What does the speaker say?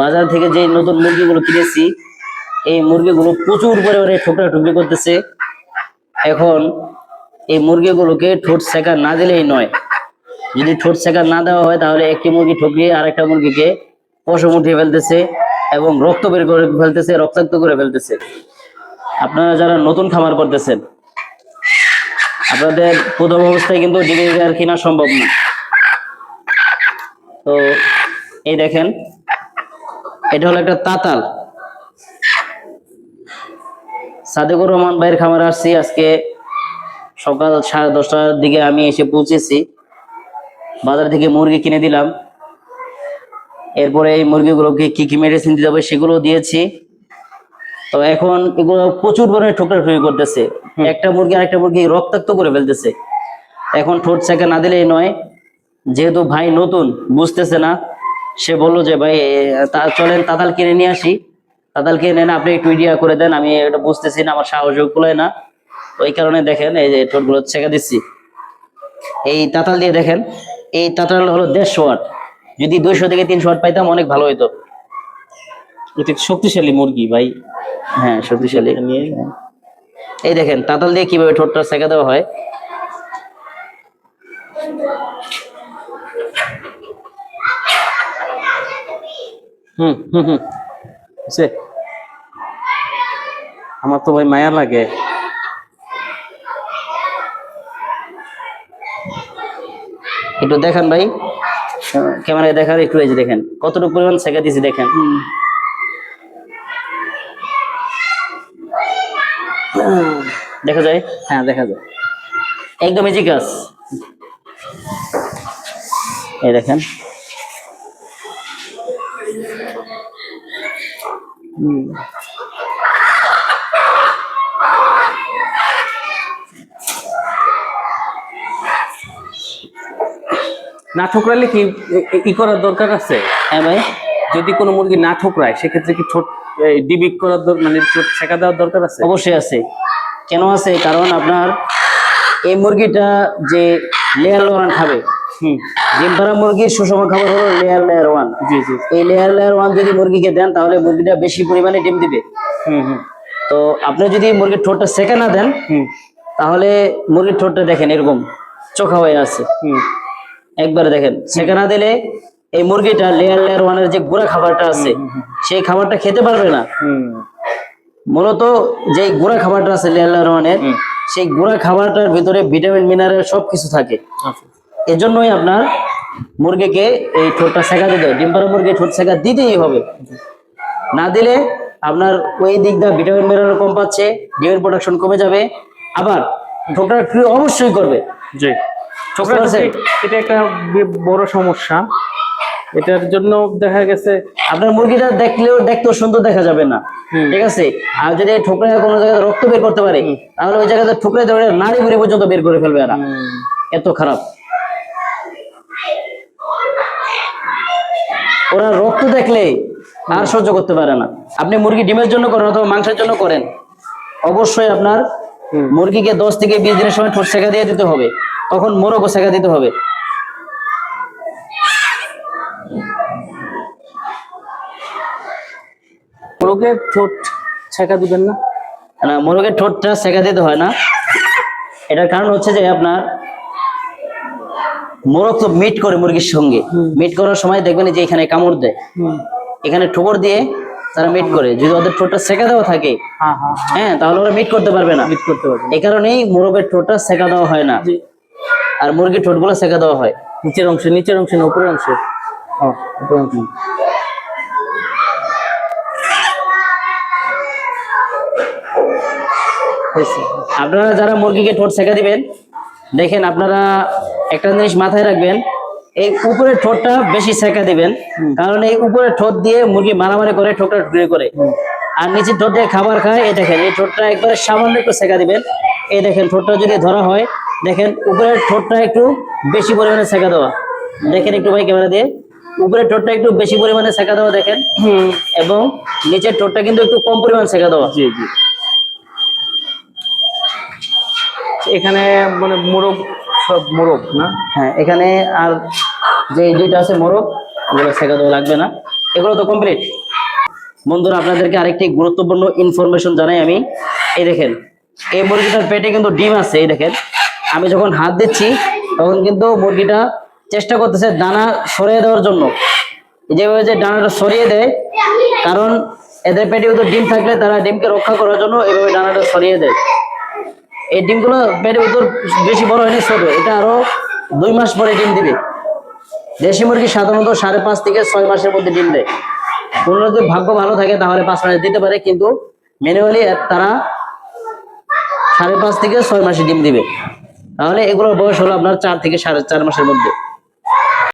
বাজার থেকে যে নতুন মুরগিগুলো কিনেছি, এই মুরগিগুলো প্রচুর পরিমাণে ঠোকরা ঠুকরি করতেছে। এখন এই মুরগিগুলোকে ঠোঁট সেকা না দিলেই নয়। যদি ঠোঁট সেকা না দেওয়া হয়, তাহলে একটি মুরগি ঠকিয়ে আরেকটা মুরগিকে পশম উঠিয়ে ফেলতেছে এবং রক্ত বের করে ফেলতেছে, রক্তাক্ত করে ফেলতেছে। আপনারা যারা নতুন খামার করতেছেন, আপনাদের প্রথম অবস্থায় কিন্তু ডিগ্রি আর কেনা সম্ভব না। তো এই দেখেন এটা হলো একটা তাতাল। সাদেকুর রহমান ভাইয়ের খামারে আসছি। আজকে সকাল সাড়ে দশটার দিকে আমি এসে পৌঁছেছি। বাজার থেকে মুরগি কিনে দিলাম। এরপরে এই মুরগিগুলোকে কি কি মেডিসিন দিতে হবে সেগুলো দিয়েছি। তো এখন এগুলো প্রচুর পরিমাণে ঠোকরা ঠুকি করতেছে একটা মুরগি আরেকটা মুরগি রক্তাক্ত করে ফেলতেছে। এখন ঠোঁট চেকা না দিলেই নয়। যেহেতু ভাই নতুন বুঝতেছে না। সে বলল যে ভাই চলেন তাতাল কিনে নিয়ে আসি। তাতাল কিনে নেন আপনি একটু ইডিয়া করে দেন আমি এটা বুঝতেছি না আমার সাহস কুলায় না। ওই কারণে দেখেন এই যে ঠোঁটগুলো ছেঁকা দিচ্ছি। এই তাতাল দিয়ে দেখেন এই তাতাল হলো দেড়শো ওয়াট। যদি দুইশো থেকে তিনশো ওয়াট পাইতাম অনেক ভালো হইতো। এটা শক্তিশালী মুরগি ভাই? হ্যাঁ শক্তিশালী। নিয়ে এই দেখেন তাতাল দিয়ে কীভাবে ঠোঁটটা সেকা দেওয়া হয়। হুম হুম হুম। বুঝছে? আমার তো ভাই মায়া লাগে। একটু দেখান ভাই। ক্যামেরায় দেখার একটু এই দেখেন, কতটুকু পরিমাণ সেকা দিয়েছি দেখেন। দেখা যায়? হ্যাঁ দেখা যায়। একদম ইজি কাজ। এই দেখেন। না ঠোকরালে কি ই করার দরকার আছে? হ্যাঁ ভাই? যদি কোনো মুরগি না ঠোকরায় সেক্ষেত্রে কি এই, ডিবিক করার মানে ঠোঁট ছেঁকা দেওয়ার দরকার আছে? অবশ্যই আছে। কেন আছে? কারণ আপনার এই মুরগিটা যে লেয়ার ওয়ান খাবে ডিম পাড়া মুরগির সুষম খাবার হলো layer layer one G G. এই লেয়ার লেয়ার ওয়ান যদি মুরগিকে দেন তাহলে মুরগিটা বেশি পরিমাণে ডিম দিবে। হুম হুম। তো আপনি যদি মুরগির ঠোঁটটা সেকে না দেন হুম। তাহলে মুরগির ঠোঁটটা দেখেন এরকম চোখা হয়ে আছে। হুম। একবারে দেখেন সেকে না দিলে এই মুরগিটা লেয়ার লেয়ার ওয়ানের যে গুঁড়া খাবারটা আছে সেই খাবারটা খেতে পারবে না। হুম। মূলত যে গুঁড়া খাবারটা আছে লেয়ার লেয়ার ওয়ানের। সেই গুঁড়া খাবারটার ভিতরে ভিটামিন মিনারেল সবকিছু থাকে। আচ্ছা। এজন্যই আপনার মুরগিকে এই ঠোঁটটা সেকা দিতে হবে। ডিম পাড়া মুরগি ঠোঁট সেকা দিতেই হবে। না দিলে আপনার ওই দিক দিয়ে ভিটামিন মিনারেল কম পাচ্ছে ডিমের প্রোডাকশন কমে যাবে। আবার ঠোঁটটা ফ্রি অবশ্যই করবে? জি। ঠোকরা এটা একটা বড় সমস্যা। এটার জন্য দেখা গেছে আপনার মুরগিটা দেখলেও দেখতেও সুন্দর দেখা যাবে না। ঠিক আছে? আর যদি ঠোকরা কোনো জায়গায় রক্ত বের করতে পারে তাহলে ওই জায়গাতে ঠোকরে ধরে নাড়ি বুড়ি পর্যন্ত বের করে ফেলবে এরা। এত খারাপ। ওরা রক্ত দেখলে আর সহ্য করতে পারে না। আপনি মুরগি ডিমের জন্য করেন অথবা মাংসের জন্য করেন অবশ্যই আপনার মুরগিকে দশ থেকে বিশ দিনের সময় ঠোঁট সেকা দিয়ে দিতে হবে তখন মোরগও সেকা দিতে হবে। ওকে ঠোঁট ছেঁকা দিবেন না? না মোরগের ঠোঁটটা সেকা দিতে হয় না। এটার কারণ হচ্ছে যে আপনার মোরগ তো মিট করে মুরগির সঙ্গে। মিট করার সময় দেখবেন যে এখানে কামড় দেয়। এখানে ঠোকর দিয়ে তারা মিট করে। যদি ওদের ঠোঁটটা সেকা দেওয়া থাকে হ্যাঁ হ্যাঁ হ্যাঁ। তাহলে ওরা মিট করতে পারবে না। মিট করতে পারবেন এই কারণেই মোরগের ঠোঁটটা সেকা দেওয়া হয় না। আর মুরগির ঠোঁটগুলো সেকা দেওয়া হয়। নিচের অংশে নিচের অংশে না উপরের অংশে? উপরের অংশে। আপনারা যারা মুরগিকে ঠোঁট সেকা দিবেন দেখেন আপনারা একটা জিনিস মাথায় রাখবেন এই উপরের ঠোঁটটা বেশি সেকা দিবেন কারণ এই উপরের ঠোঁট দিয়ে মুরগি মারামারি করে ঠোঁটটা ঢুকে করে আর নিচের ঠোঁট দিয়ে খাবার খায় এই দেখেন এই ঠোঁটটা একবারে সামান্য একটু সেকা দিবেন। এই দেখেন ঠোঁটটা যদি ধরা হয় দেখেন উপরের ঠোঁটটা একটু বেশি পরিমাণে সেকা দেওয়া। দেখেন একটু ভাই ক্যামেরা দিয়ে উপরের ঠোঁটটা একটু বেশি পরিমাণে সেকা দেওয়া দেখেন। এবং নিচের ঠোঁটটা কিন্তু একটু কম পরিমাণ সেকা দেওয়া। জি জি। এখানে মানে মোরগ সব মোরগ, না? হ্যাঁ এখানে আর যে দুইটা আছে মোরগ ওগুলো শেখা দেওয়া লাগবে না। এগুলো তো কমপ্লিট বন্ধুরা, আপনাদেরকে আরেকটি গুরুত্বপূর্ণ ইনফরমেশন জানাই আমি। এই দেখেন, এই মুরগিটার পেটে কিন্তু ডিম আছে, এই দেখেন। আমি যখন হাত দিচ্ছি, তখন কিন্তু মুরগিটা চেষ্টা করতেছে দানা সরিয়ে দেওয়ার জন্য। যেভাবে যে ডানাটা সরিয়ে দেয়, কারণ এদের পেটে কিন্তু ডিম থাকলে তারা ডিমকে রক্ষা করার জন্য এভাবে ডানাটা সরিয়ে দেয়। এই ডিমগুলো পেটের ভিতর বেশি বড় হয়নি, ছোট। এটা আরও দুই মাস পরে ডিম দিবে। দেশি মুরগি সাধারণত সাড়ে পাঁচ থেকে ছয় মাসের মধ্যে ডিম দেয়। কোনো যদি ভাগ্য ভালো থাকে, তাহলে পাঁচ মাসে দিতে পারে, কিন্তু ম্যানুয়ালি তারা সাড়ে পাঁচ থেকে ছয় মাসে ডিম দিবে। তাহলে এগুলোর বয়স হলো আপনার চার থেকে সাড়ে চার মাসের মধ্যে।